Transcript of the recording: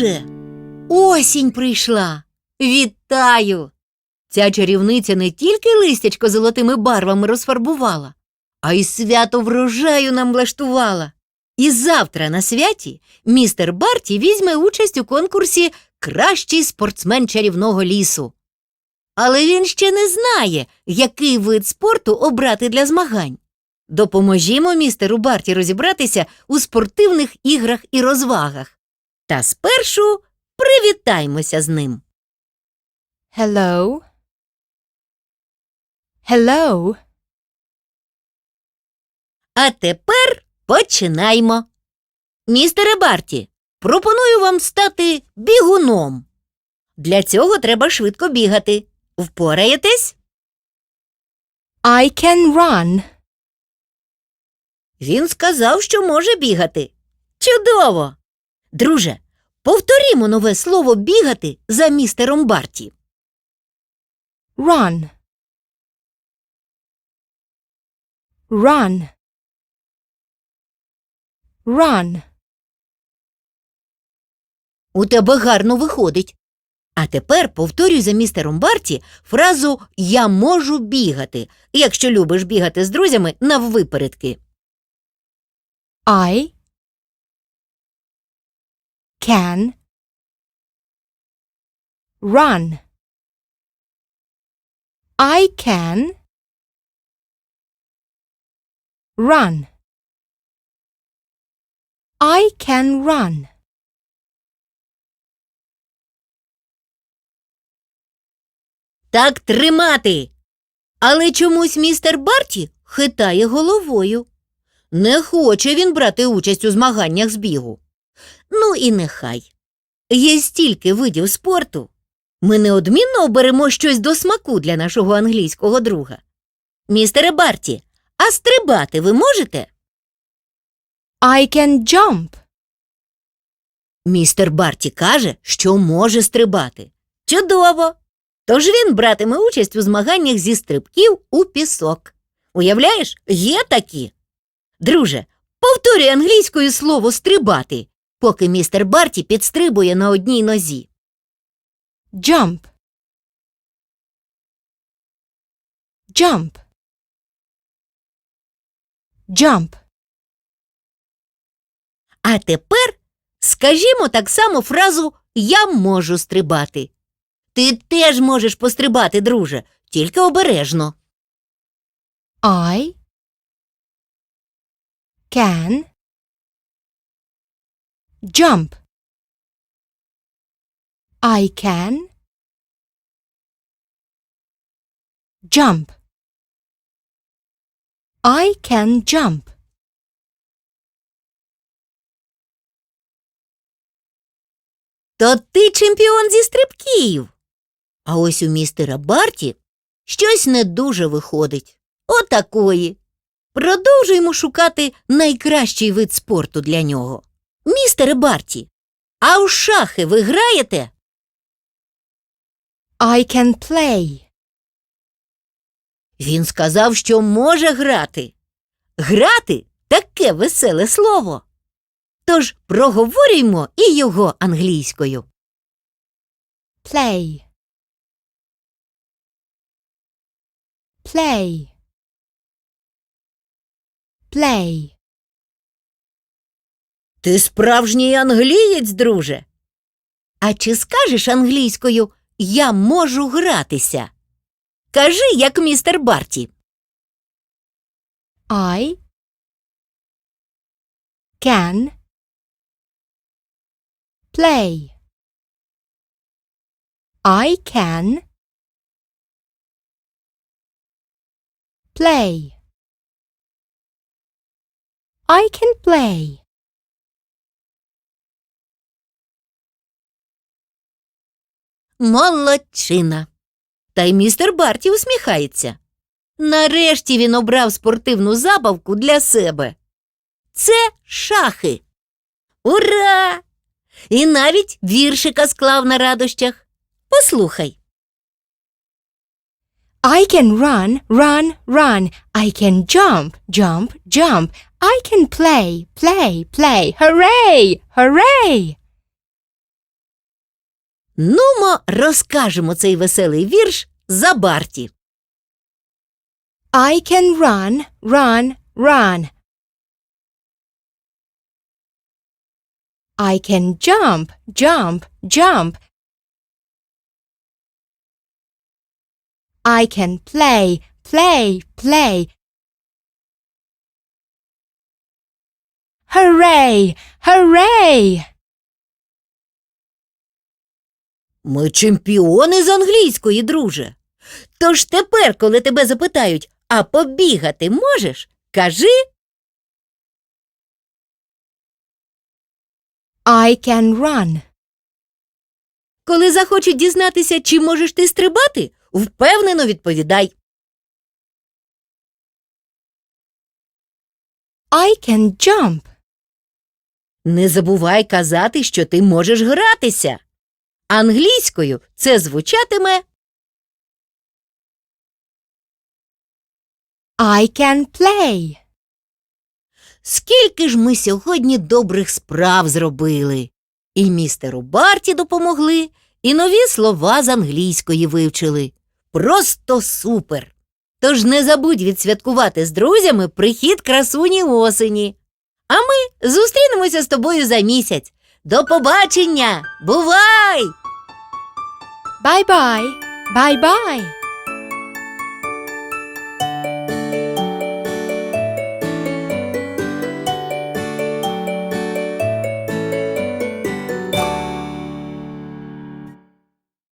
друже, осінь прийшла. Вітаю! Ця чарівниця не тільки листячко золотими барвами розфарбувала, а й свято врожаю нам влаштувала. І завтра на святі містер Барті візьме участь у конкурсі Кращий спортсмен чарівного лісу. Але він ще не знає, який вид спорту обрати для змагань. Допоможімо містеру Барті розібратися у спортивних іграх і розвагах. Та спершу привітаймося з ним. Hello. Hello. А тепер починаймо. Містере Барті, пропоную вам стати бігуном. Для цього треба швидко бігати. Впораєтесь? I can run. Він сказав, що може бігати. Чудово! Друже, повторімо нове слово бігати за містером Барті. Run. Run. Run. У тебе гарно виходить. А тепер повторюй за містером Барті фразу Я можу бігати, якщо любиш бігати з друзями наввипередки. I can run. I can run. I can run. Так тримати. Але чомусь містер Барті хитає головою. Не хоче він брати участь у змаганнях з бігу. Ну і нехай. Є стільки видів спорту. Ми неодмінно оберемо щось до смаку для нашого англійського друга. Містере Барті, а стрибати ви можете? I can jump. Містер Барті каже, що може стрибати. Чудово! Тож він братиме участь у змаганнях зі стрибків у пісок. Уявляєш, є такі. Друже, повторюй англійською слово стрибати, поки містер Барті підстрибує на одній нозі. Jump. Jump. Jump. А тепер скажімо так само фразу Я можу стрибати. Ти теж можеш пострибати, друже, тільки обережно. I can jump. I can jump. I can jump. То ти чемпіон зі стрибків. А ось у містера Барті щось не дуже виходить. Отакої. Продовжуємо шукати найкращий вид спорту для нього. Містере Барті, а у шахи ви граєте? I can play. Він сказав, що може грати. Грати таке веселе слово. Тож проговорюймо і його англійською. Play. Play. Play. Ти справжній англієць, друже. А чи скажеш англійською Я можу гратися? Кажи, як містер Барті. I can play. I can play. I can play. Молодчина. Та й містер Барті усміхається. Нарешті він обрав спортивну забавку для себе. Це шахи. Ура! І навіть віршика склав на радощах. Послухай. I can run, run, run. I can jump, jump, jump. I can play, play, play. Hooray! Hooray! Нумо розкажемо цей веселий вірш за Барті. I can run, run, run. I can jump, jump, jump. I can play, play, play. Hooray! Hooray! Ми чемпіони з англійської, друже. Тож тепер, коли тебе запитають, а побігати можеш? Кажи I can run. Коли захочуть дізнатися, чи можеш ти стрибати, впевнено відповідай. I can jump. Не забувай казати, що ти можеш гратися. Англійською це звучатиме I can play. Скільки ж ми сьогодні добрих справ зробили. І містеру Барті допомогли, і нові слова з англійської вивчили. Просто супер! Тож не забудь відсвяткувати з друзями прихід красуні осені. А ми зустрінемося з тобою за місяць. До побачення! Бувай! Bye bye. Bye bye.